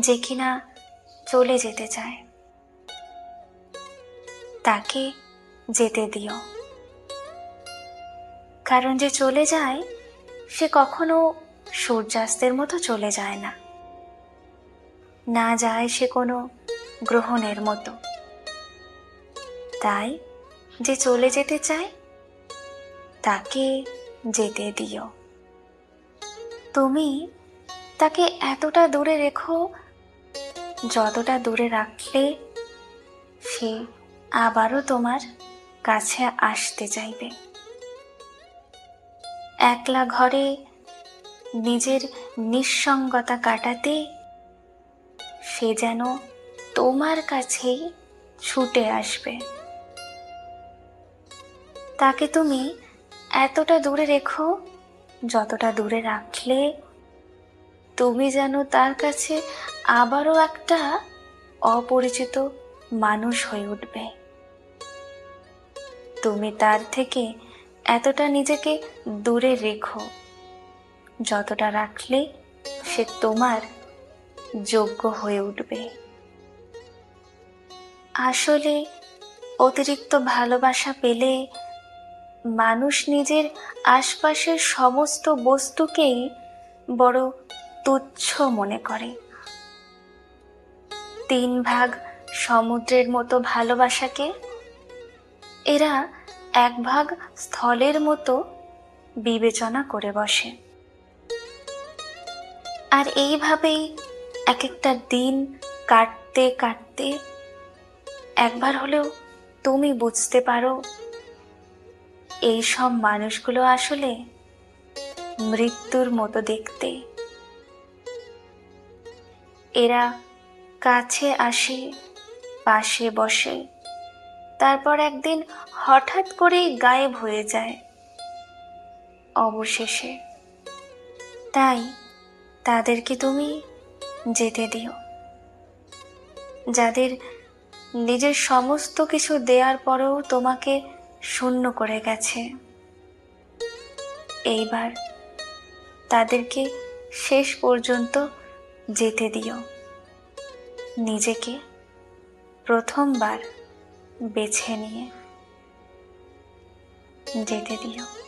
যে কিনা চলে যেতে চায়, তাকে যেতে দিও। কারণ যে চলে যায়, সে কখনো সূর্যাস্তের মতো চলে যায় না। না যায় সে কোনো গ্রহণের মতো। তাই যে চলে যেতে চায়, তাকে যেতে দিও। তুমি তাকে এতটা দূরে রেখো যতটা দূরে রাখলে সে আবারও তোমার কাছে আসতে চাইবে। একলা ঘরে নিজের নিঃসঙ্গতা কাটাতে সে যেন তোমার কাছেই ছুটে আসবে। তাকে তুমি এতটা দূরে রেখো, যতটা দূরে রাখলে তুমি যেন তার কাছে আবারও একটা অপরিচিত মানুষ হয়ে উঠবে। তুমি তার থেকে এতটা নিজেকে দূরে রেখো, যতটা রাখলে সে তোমার যোগ্য হয়ে উঠবে। আসলে অতিরিক্ত ভালোবাসা পেলে মানুষ নিজের আশপাশের সমস্ত বস্তুকেই বড় তুচ্ছ মনে করে। তিন ভাগ সমুদ্রের মতো ভালোবাসাকে, এরা এক ভাগ স্থলের মতো বিবেচনা করে বসে। আর এইভাবেই এক একটা দিন কাটতে কাটতে একবার হলেও তুমি বুঝতে পারো এই সব মানুষগুলো আসলে মৃত্যুর মতো দেখতে। এরা কাছে আসে, পাশে বসে। তারপর একদিন হঠাৎ করেই গায়েব হয়ে যায় অবশেষে। তাই তাদেরকে তুমি যেতে দিও। যাদের নিজের সমস্ত কিছু দেওয়ার পরেও তোমাকে শূন্য করে গেছে। এইবার তাদেরকে শেষ পর্যন্ত যেতে দিও। নিজেকে প্রথমবার বেছে নিয়ে যেতে দিও।